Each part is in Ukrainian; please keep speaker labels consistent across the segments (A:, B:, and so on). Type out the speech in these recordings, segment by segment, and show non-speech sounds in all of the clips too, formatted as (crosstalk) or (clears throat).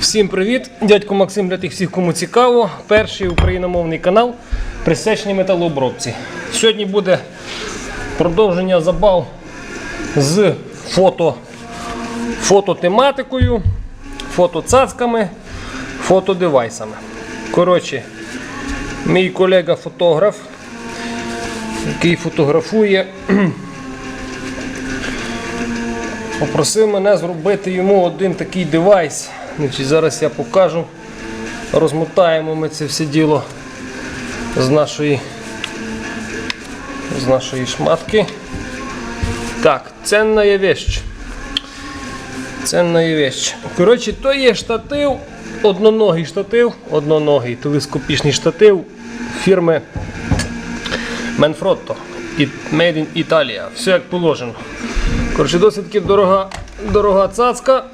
A: Всім привіт! Дядько Максим для тих всіх, кому цікаво. Перший україномовний канал присечній металообробці. Сьогодні буде продовження забав з фото, фототематикою, фотоцацками, фотодевайсами. Коротше, мій колега фотограф, який фотографує, (clears throat) попросив мене зробити йому один такий девайс. Значить, зараз я покажу. Розмотаємо ми це все діло з нашої, з нашої шматки. Так, ценна є вещь. Ценна є вещь. Коротше, то є штатив, одноногий штатив, одноногий телескопічний штатив фірми Manfrotto. Made in Italia. Все як положено. Коротше, досить дорога, дорога цацка.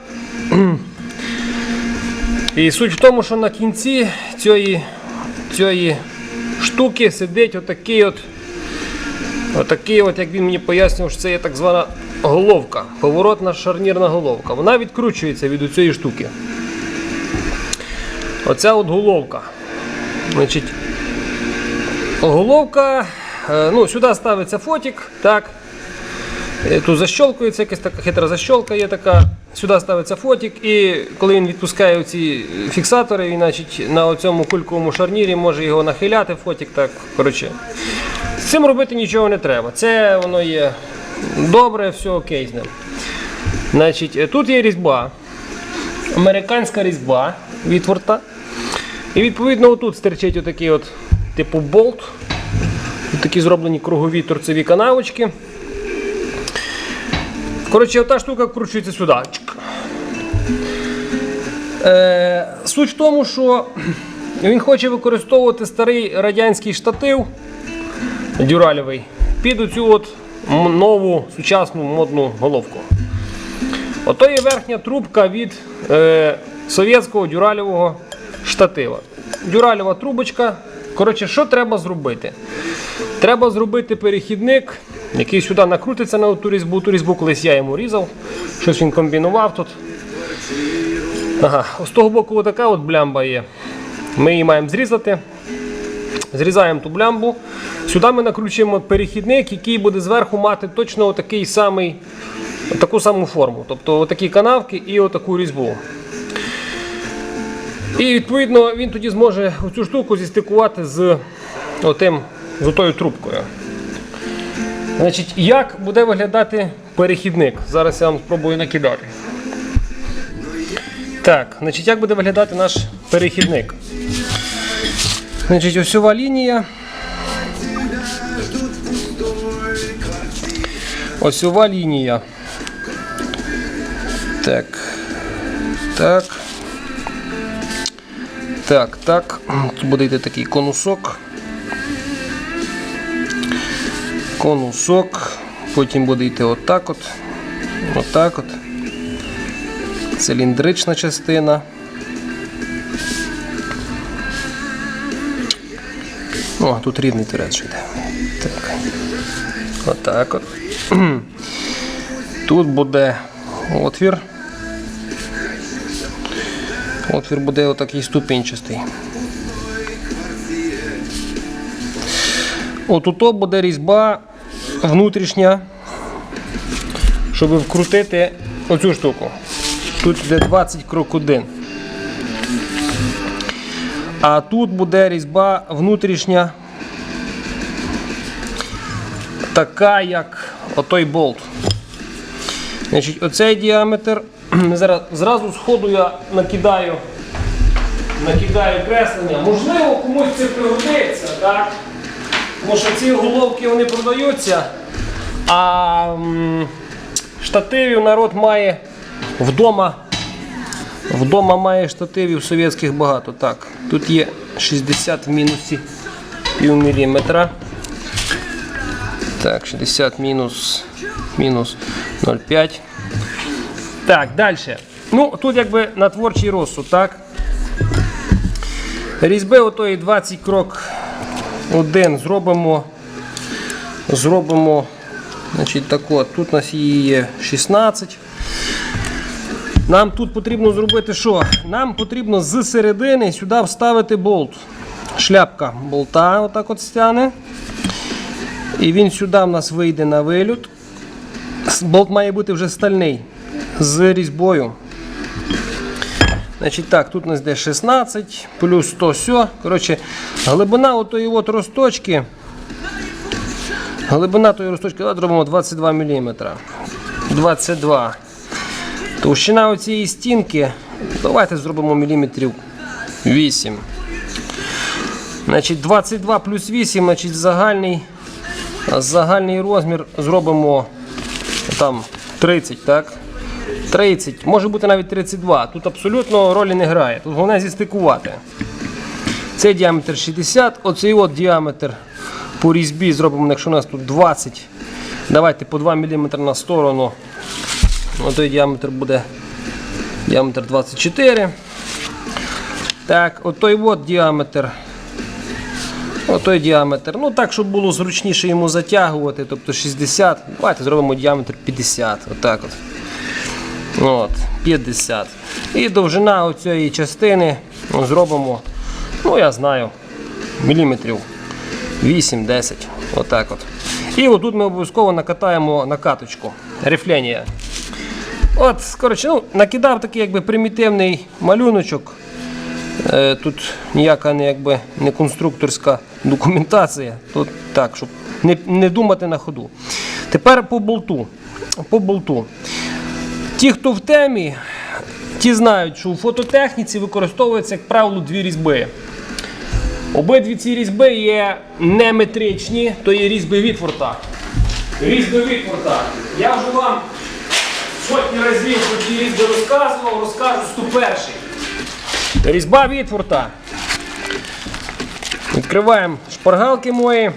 A: І суть в тому, що на кінці цієї, цієї штуки сидить отакий от, отакий от, як він мені пояснював, що це є так звана головка, поворотна шарнірна головка. Вона відкручується від цієї штуки. Оця от головка. Значить, головка, е, ну, сюди ставиться фотик, так. Е, Тут защолкується, якась така хитра защолка є така. Сюди ставиться фотик, і коли він відпускає ці фіксатори, він значить, на цьому кульковому шарнірі може його нахиляти, фотик так. Коротше. З цим робити нічого не треба. Це воно є добре, все окей з ним. Значить, е, тут є різьба, американська різьба відворта. І відповідно отут стирчить отакий от, типу болт. Тут такі зроблені кругові торцеві канавочки. Коротше, ота штука вкручується сюди. Е, суть в тому, що він хоче використовувати старий радянський штатив дюралевий під оцю от нову сучасну модну головку. Ото є верхня трубка від е, совєтського дюралевого штатива. Дюралева трубочка. Коротше, що треба зробити? Треба зробити перехідник, який сюди накрутиться на ту різьбу. Ту різьбу колись я йому різав. Щось він комбінував тут. Ага, з того боку отака от блямба є. Ми її маємо зрізати. Зрізаємо ту блямбу. Сюди ми накручуємо перехідник, який буде зверху мати точно отакий самий, таку саму форму. Тобто отакі канавки і отаку різьбу. І відповідно він тоді зможе цю штуку зістикувати з отим, з отою трубкою. Значить, як буде виглядати перехідник? Зараз я вам спробую накидати. Так, значить, як буде виглядати наш перехідник? Значить, осьова лінія. Осьова лінія. Так. Так. Так, так. Тут буде йти такий конусок. Конусок. Потім буде йти отак от. Отак от. Циліндрична частина. О, тут рівний турець йде. Так. Отак от. (clears throat) Тут буде отвір. Отвір буде отакий ступінчастий. Отут буде різьба внутрішня, щоб вкрутити оцю штуку. Тут йде 20 крок 1. А тут буде різьба внутрішня, така як отой болт. Значить, оцей діаметр. Зараз зразу з ходу я накидаю, накидаю креслення. Можливо, комусь це пригодиться, так? Тому що ці головки вони продаються, а м, штативів народ має вдома. Вдома має штативів совєтських багато. Так, тут є 60 в мінусі пів міліметра. Так, 60 мінус, мінус 0,5. Так, далі. Ну, тут якби на творчий розсуд, так? Різьби отої 20 крок 1 зробимо. Зробимо, значить, так от, тут у нас її є 16. Нам тут потрібно зробити що? Нам потрібно з середини сюди вставити болт. Шляпка болта отак от стягне. І він сюди в нас вийде на вилют. Болт має бути вже стальний з різьбою. Значить так, тут у нас йде 16, плюс 100 все. Коротше, глибина отої от росточки. Глибина тої росточки зробимо 22 мм. 22. Товщина оцієї стінки. Давайте зробимо міліметрів 8. Значить, 22 плюс 8, значить, загальний, загальний розмір зробимо там 30, так? 30, може бути навіть 32. Тут абсолютно ролі не грає. Тут головне зістикувати. Цей діаметр 60, оцей от діаметр по різьбі зробимо, якщо у нас тут 20. Давайте по 2 мм на сторону. Отой діаметр буде діаметр 24. Так, отой от діаметр. Отой діаметр. Ну так, щоб було зручніше йому затягувати, тобто 60. Давайте зробимо діаметр 50. Отак от. От, 50. І довжина оцієї частини зробимо, ну я знаю, міліметрів 8-10. Отак от. І отут ми обов'язково накатаємо накаточку. Рифлення. От, коротше, ну, накидав такий якби примітивний малюночок. Е, Тут ніяка не, якби, не конструкторська документація. Тут так, щоб не, не думати на ходу. Тепер по болту. По болту. Ті, хто в темі, ті знають, що у фототехніці використовується, як правило, дві різьби. Обидві ці різьби є неметричні, то є різьби Вітфорта. Різьби Вітфорта. Я вже вам сотні разів про ці різьби розказував, розкажу 101. Різьба Вітфорта. Відкриваємо шпаргалки мої.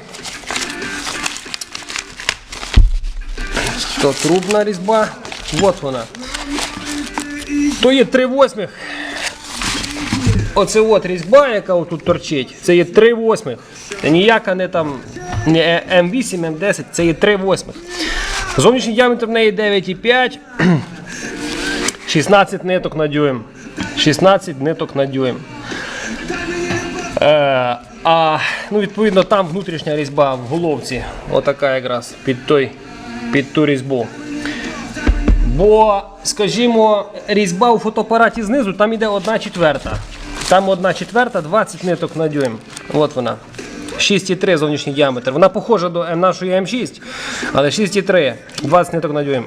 A: То трубна різьба. От вона. То є 3 восьмих. Оце от різьба, яка отут торчить. Це є 3 восьмих. Це ніяка не там не М8, М10, це є 3 восьмих. Зовнішній діаметр в неї 9,5. 16 (clears throat) ниток на дюйм. 16 ниток на дюйм. Е, а ну, відповідно там внутрішня різьба в головці. Отака якраз під, той, під ту різьбу. Бо, скажімо, різьба у фотоапараті знизу, там іде 1 четверта. Там 1 четверта, 20 ниток на дюйм. От вона. 6,3 зовнішній діаметр. Вона похожа до нашої М6, але 6,3, 20 ниток на дюйм.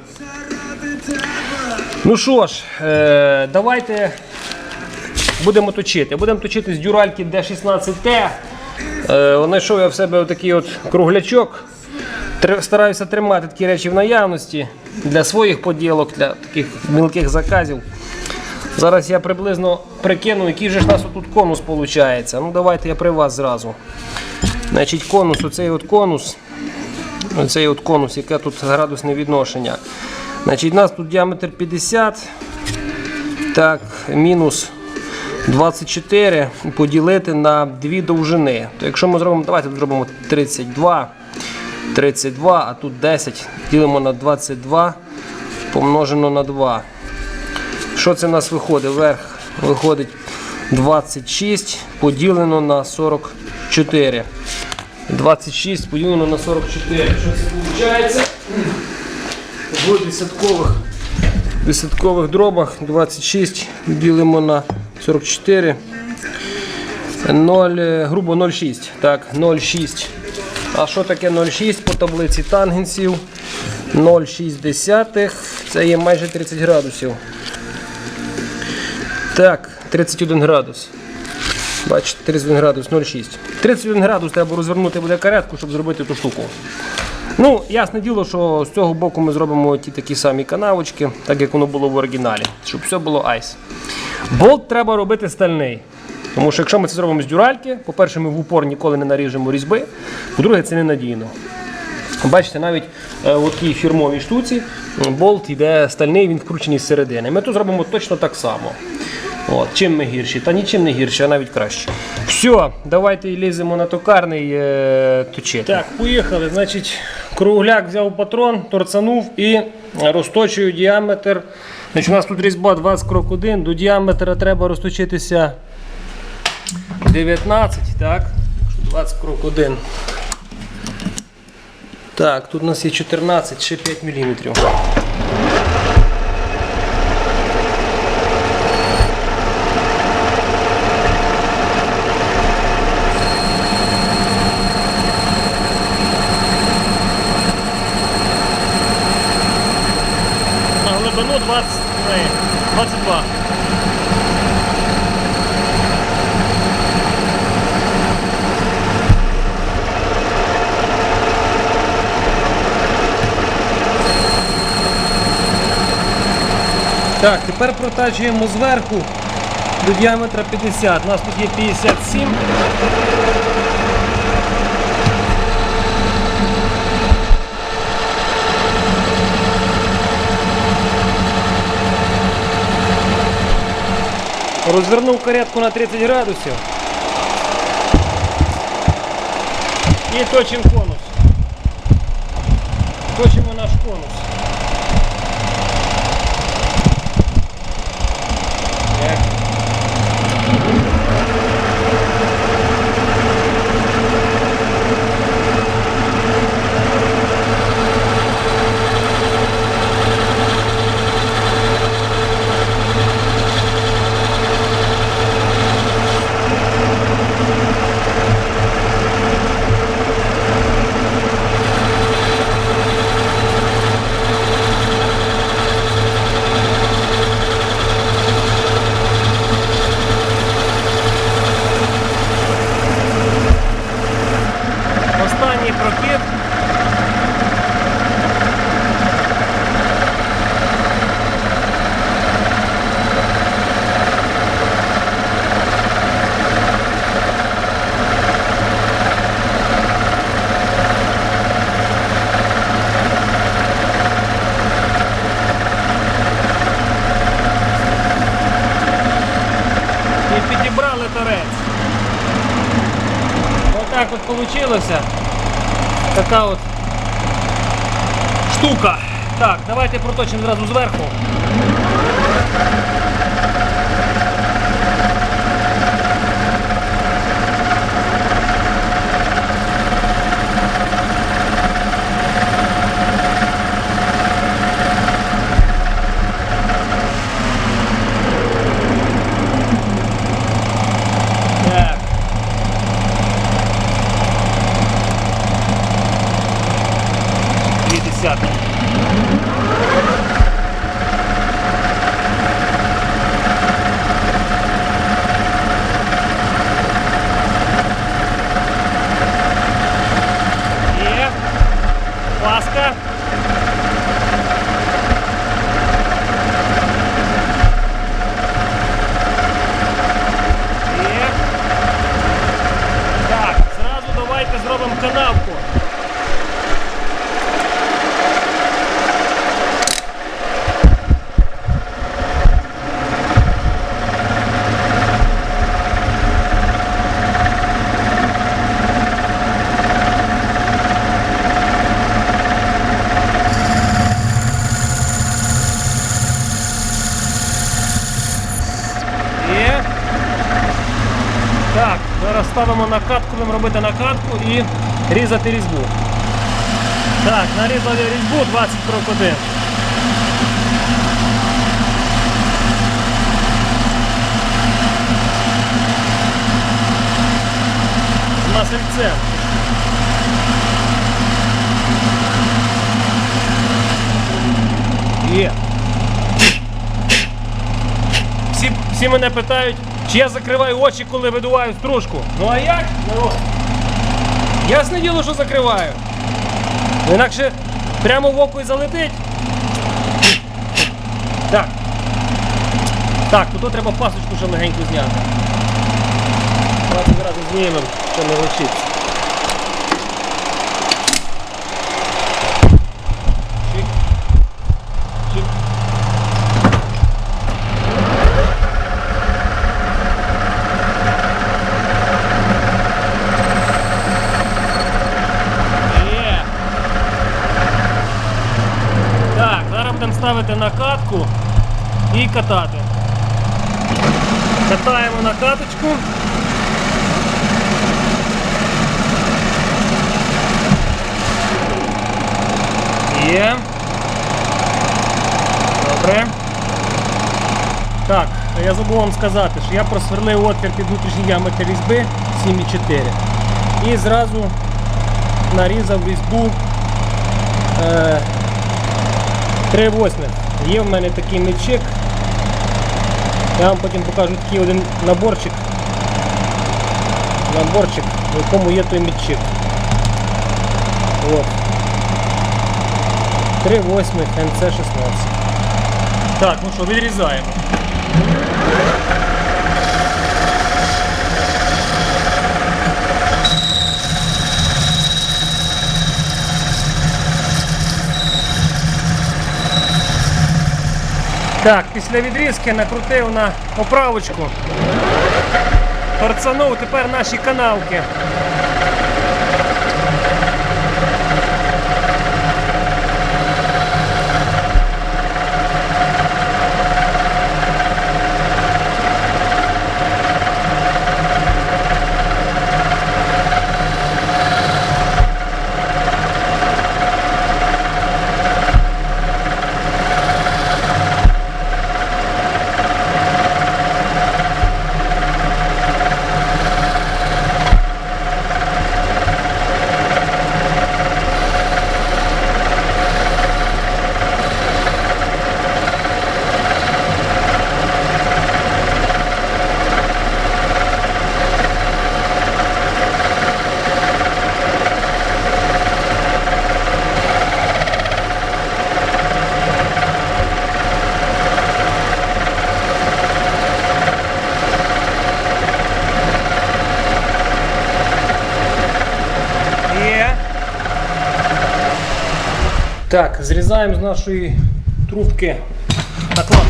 A: Ну що ж, е, давайте будемо точити. Будемо точити з дюральки D16T. Е, знайшов я в себе отакий от круглячок. Стараюся тримати такі речі в наявності для своїх поділок, для таких мілких заказів. Зараз я приблизно прикину, який же ж нас тут конус виходить. Ну давайте я при вас зразу. Значить, конус, оцей от конус. Оцей от конус, яке тут градусне відношення. Значить, у нас тут діаметр 50. Так, мінус 24 поділити на дві довжини. То якщо ми зробимо, давайте зробимо 32. 32, а тут 10. Ділимо на 22 помножено на 2. Що це в нас виходить? Вверх виходить 26 поділено на 44. 26 поділено на 44. Що це виходить? В десяткових, десяткових дробах 26 ділимо на 44. 0, е, грубо 0,6. Так, 0,6. А що таке 0,6 по таблиці тангенсів? 0,6. Це є майже 30 градусів. Так, 31 градус. Бачите, 31 градус 0,6. 31 градус треба розвернути буде каретку, щоб зробити ту штуку. Ну, ясне діло, що з цього боку ми зробимо ті такі самі канавочки, так як воно було в оригіналі, щоб все було айс. Болт треба робити стальний. Тому що якщо ми це зробимо з дюральки, по-перше, ми в упор ніколи не наріжемо різьби, по-друге, це ненадійно. Бачите, навіть е, в такій фірмовій штуці болт йде стальний, він вкручений з середини. Ми тут зробимо точно так само. От, чим ми гірші? Та нічим не гірші, а навіть краще. Все, давайте ліземо на токарний е, точити. Так, поїхали. Значить, кругляк взяв патрон, торцанув і розточую діаметр Значить, у нас тут різьба 20 крок 1, до діаметра треба розточитися 19, так? 20 крок 1. Так, тут у нас є 14, ще 5 мм. Глибину 20, не, 22. Так, тепер протачуємо зверху до діаметра 50. У нас тут є 57. Розвернув каретку на 30 градусів. І точимо конус. Точимо наш конус. Так. Останній прокид. І підібрали торець. Отак от вийшло. Така от штука. Так, давайте проточимо зразу зверху. Так. Дві десятки. Є. Ласка. Є. Так, зразу давайте зробимо канавку. Є. Так, ставимо накатку, будемо робити накатку і різати різьбу. Так, нарізали різьбу 20 крок 1. З масельцем. Є. Всі, всі мене питають, чи я закриваю очі, коли видуваю стружку. Ну а як? народ? ясне діло, що закриваю. Ну, Інакше прямо в око і залетить. Так. Так, тут треба пасочку ще легенько зняти. Давайте одразу знімемо, що не лишиться. Так, зараз будемо ставити накатку і катати. Катаємо на каточку. Є. Добре. Так, я забув вам сказати, що я просверлив отвір під внутрішній діаметр різьби 7,4 і зразу нарізав різьбу е, 3 восьмих. Є в мене такий мечик. Я вам потім покажу такий один наборчик. Наборчик, в якому є той мечик. От. 3 восьмих НЦ-16. Так, ну що, відрізаємо. Так, після відрізки накрутив на оправочку. Торцанув тепер наші канавки. Є. Так, зрізаємо з нашої трубки накладку.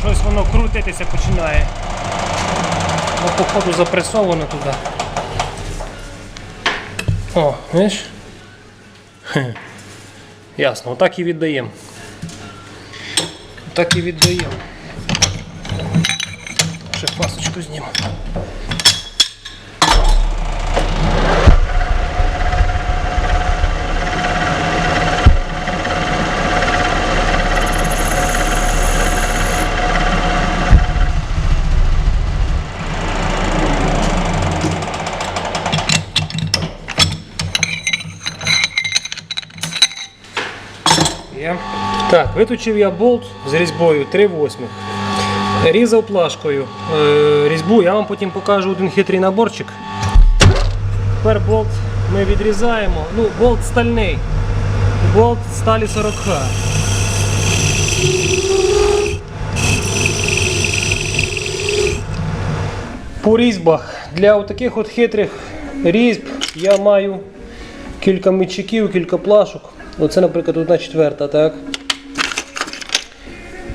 A: Щось воно крутитися починає. Ну, походу запресовано туди. О, видиш? Ясно, отак і віддаємо. Отак і віддаємо. Ще пасочку зніму. Є. Так, виточив я болт з різьбою 3 восьмих. Різав плашкою е, різьбу, я вам потім покажу один хитрий наборчик. Тепер болт ми відрізаємо. Ну, болт стальний. Болт сталі 40Х. По різьбах для таких от хитрих різьб я маю кілька мічиків, кілька плашок. Оце, наприклад, одна четверта, так?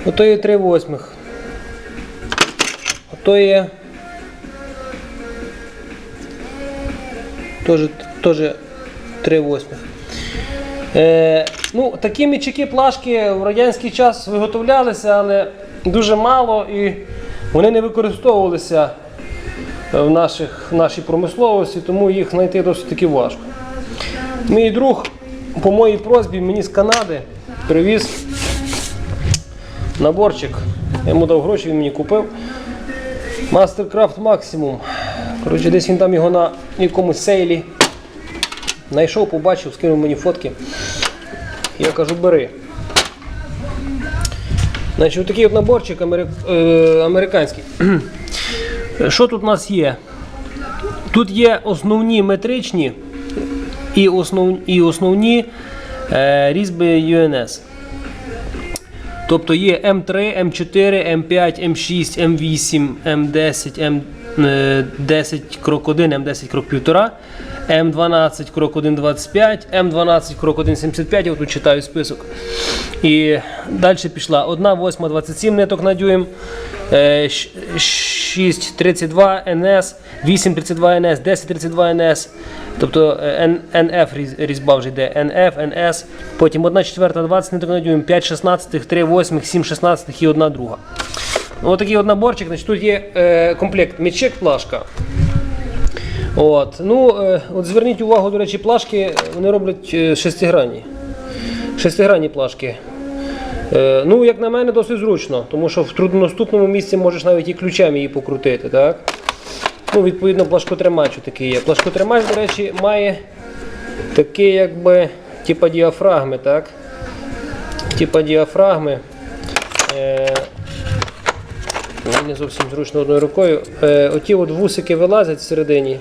A: Ото є 3 восьмих. Ото є. Теж, теж 3 восьмих. Е, ну, такі мічики плашки в радянський час виготовлялися, але дуже мало і вони не використовувалися в, наших, в нашій промисловості, тому їх знайти досить таки важко. Мій друг по моїй просьбі мені з Канади привіз наборчик. Я йому дав гроші, він мені купив. Mastercraft Maximum. Коротше, десь він там його на якомусь сейлі знайшов, побачив, скинув мені фотки. Я кажу, бери. Значить, такий от наборчик амери... е, американський. (clears throat) Що тут у нас є? Тут є основні метричні і, основ, і основні е, різьби UNS. Тобто є М3, М4, М5, М6, М8, М10, М10 крок 1, М10 крок 1,5, М12 крок 1.25, М12 крок 1.75, я тут читаю список. І далі пішла 1 8 27 ниток на дюйм, е, 6.32 НС, 8.32 НС, 10.32 НС, тобто е, НФ різьба вже йде, НФ, НС, потім 1 четверта 20 ниток на дюйм, 5 16, 3 8, 7 16 і 1 друга. Ось такий от наборчик. Значить, тут є е, комплект мічек, плашка. От. Ну, е, от зверніть увагу, до речі, плашки е, вони роблять е, шестигранні. Шестигранні плашки. Е, ну, як на мене, досить зручно, тому що в труднодоступному місці можеш навіть і ключем її покрутити. Так? Ну, відповідно, плашкотримач такий є. Плашкотримач, до речі, має такий, якби, типа діафрагми, так? Типа діафрагми. Е, Ну, Не зовсім зручно одною рукою. Е, оті от вусики вилазять всередині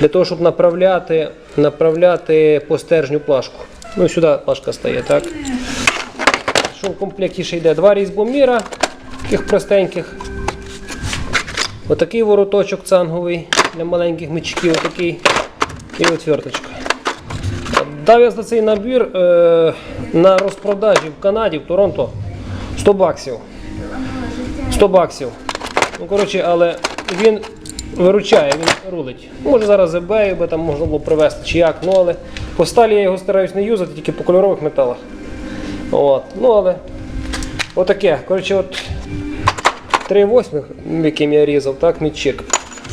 A: для того, щоб направляти, направляти по плашку. Ну сюди плашка стає, так? Що в комплекті ще йде? Два різьбоміра, таких простеньких. Отакий вороточок цанговий для маленьких мечків, отакий. І отверточка. Дав я за цей набір е, на розпродажі в Канаді, в Торонто 100 баксів. 100 баксів. Ну, коротше, але він виручає, він рулить. Може зараз з eBay би там можна було привезти чи як, ну але по сталі я його стараюсь не юзати, тільки по кольорових металах. От. Ну але отаке. Коротше, от 3 восьмих, яким я різав, так, мідчик.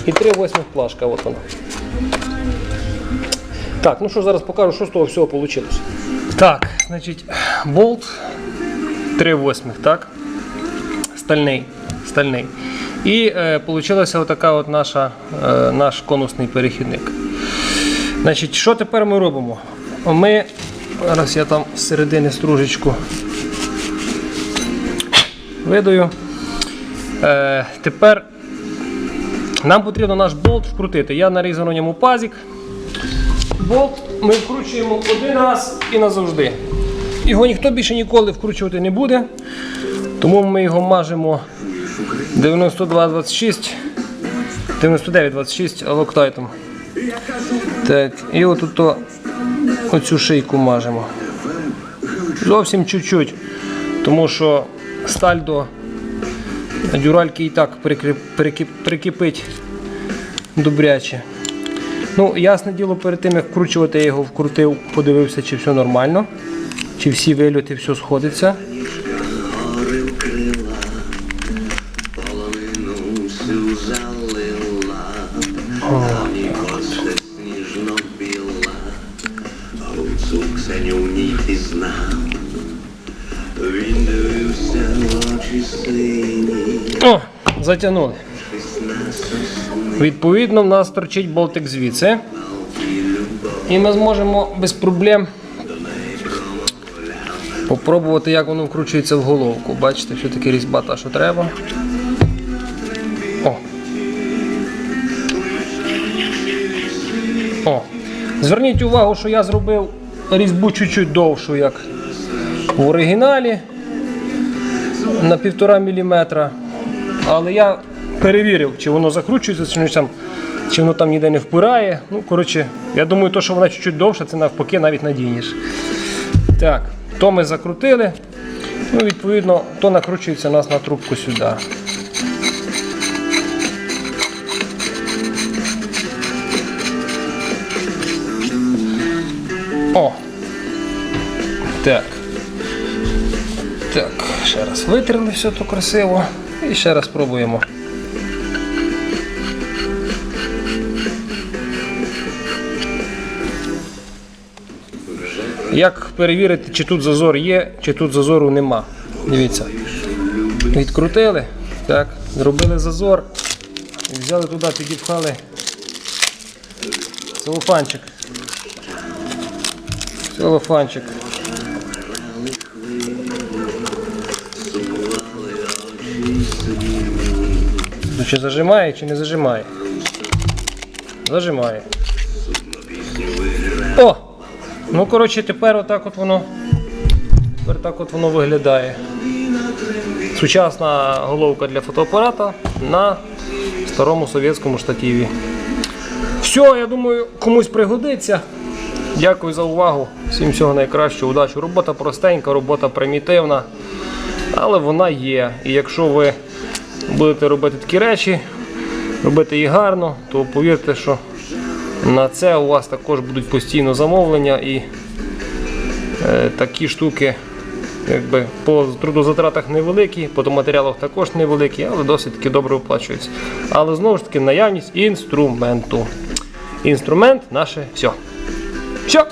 A: І 3 восьмих плашка, от вона. Так, ну що зараз покажу, що з того всього вийшло. Так, значить, болт 3 восьмих, так? Стальний. стальний. І е, получилася отака от наша, е, наш конусний перехідник. Значить, що тепер ми робимо? Ми, зараз я там з середини стружечку видаю. Е, тепер нам потрібно наш болт вкрутити. Я нарізав на ньому пазик. Болт ми вкручуємо один раз і назавжди. Його ніхто більше ніколи вкручувати не буде. Тому ми його мажемо 92-26, 99-26 локтайтом. Так, і отут то, оцю шийку мажемо. Зовсім чуть-чуть, тому що сталь до дюральки і так прикріп, прикип, прикипить добряче. Ну, ясне діло, перед тим як вкручувати, я його вкрутив, подивився, чи все нормально, чи всі вильоти, все сходиться. О,
B: сосни,
A: Відповідно, в нас торчить болтик звідси. І ми зможемо без проблем попробувати, як воно вкручується в головку. Бачите, що таке різьба та, що треба. О. О. Зверніть увагу, що я зробив різьбу чуть-чуть довшу, як в оригіналі на 1,5 мм. Але я перевірив, чи воно закручується, чи там, чи воно там ніде не впирає. Ну, коротше, я думаю, то, що вона чуть-чуть довша, це навпаки навіть надійніше. Так, то ми закрутили. Ну, відповідно, то накручується у нас на трубку сюди. О! Так. Так, ще раз витерли все то красиво і ще раз пробуємо. Як перевірити, чи тут зазор є, чи тут зазору нема. Дивіться. Відкрутили, так, зробили зазор, і взяли туди, підіпхали целофанчик. Целофанчик. Чи зажимає, чи не зажимає? Зажимає. О! Ну, коротше, тепер отак от воно. Тепер так от воно виглядає. Сучасна головка для фотоапарата на старому совєтському штативі. Все, я думаю, комусь пригодиться. Дякую за увагу. Всім всього найкращого, удачі. Робота простенька, робота примітивна, але вона є. І якщо ви будете робити такі речі, робити їх гарно, то повірте, що на це у вас також будуть постійно замовлення і е, такі штуки якби, по трудозатратах невеликі, по матеріалах також невеликі, але досить таки добре оплачуються. Але знову ж таки наявність інструменту. Інструмент наше все. Все.